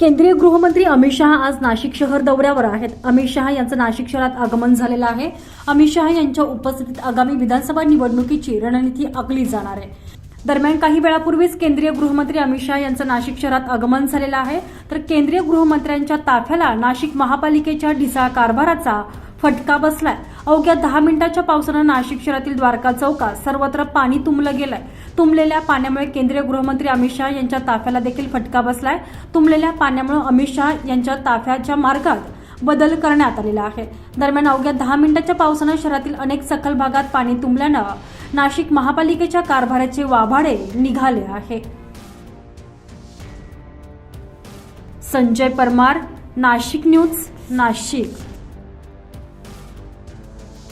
केंद्रीय गृहमंत्री अमित शहा आज नाशिक शहर दौऱ्यावर आहेत. अमित शहा यांचं नाशिक शहरात आगमन झालेलं आहे. अमित शहा यांच्या उपस्थितीत आगामी विधानसभा निवडणुकीची रणनीती आखली जाणार आहे. दरम्यान काही वेळापूर्वीच केंद्रीय गृहमंत्री अमित शहा यांचं नाशिक शहरात आगमन झालेलं आहे. तर केंद्रीय गृहमंत्र्यांच्या ताफ्याला नाशिक महापालिकेच्या ढिसाळ कारभाराचा फटका बसलाय. अवघ्या दहा मिनिटाच्या पावसानं नाशिक शहरातील द्वारका चौकात सर्वत्र पाणी तुंबलं गेलंय. तुंबलेल्या पाण्यामुळे केंद्रीय गृहमंत्री अमित शहा यांच्या ताफ्याला देखील फटका बसलाय. तुंबलेल्या पाण्यामुळे अमित शहा यांच्या ताफ्याच्या मार्गात बदल करण्यात आलेला आहे. दरम्यान अवघ्या दहा मिनिटाच्या पावसानं शहरातील अनेक सखल भागात पाणी तुंबल्यानं नाशिक महापालिकेच्या कारभाराचे वाभाडे निघाले आहे. संजय परमार नाशिक न्यूज नाशिक.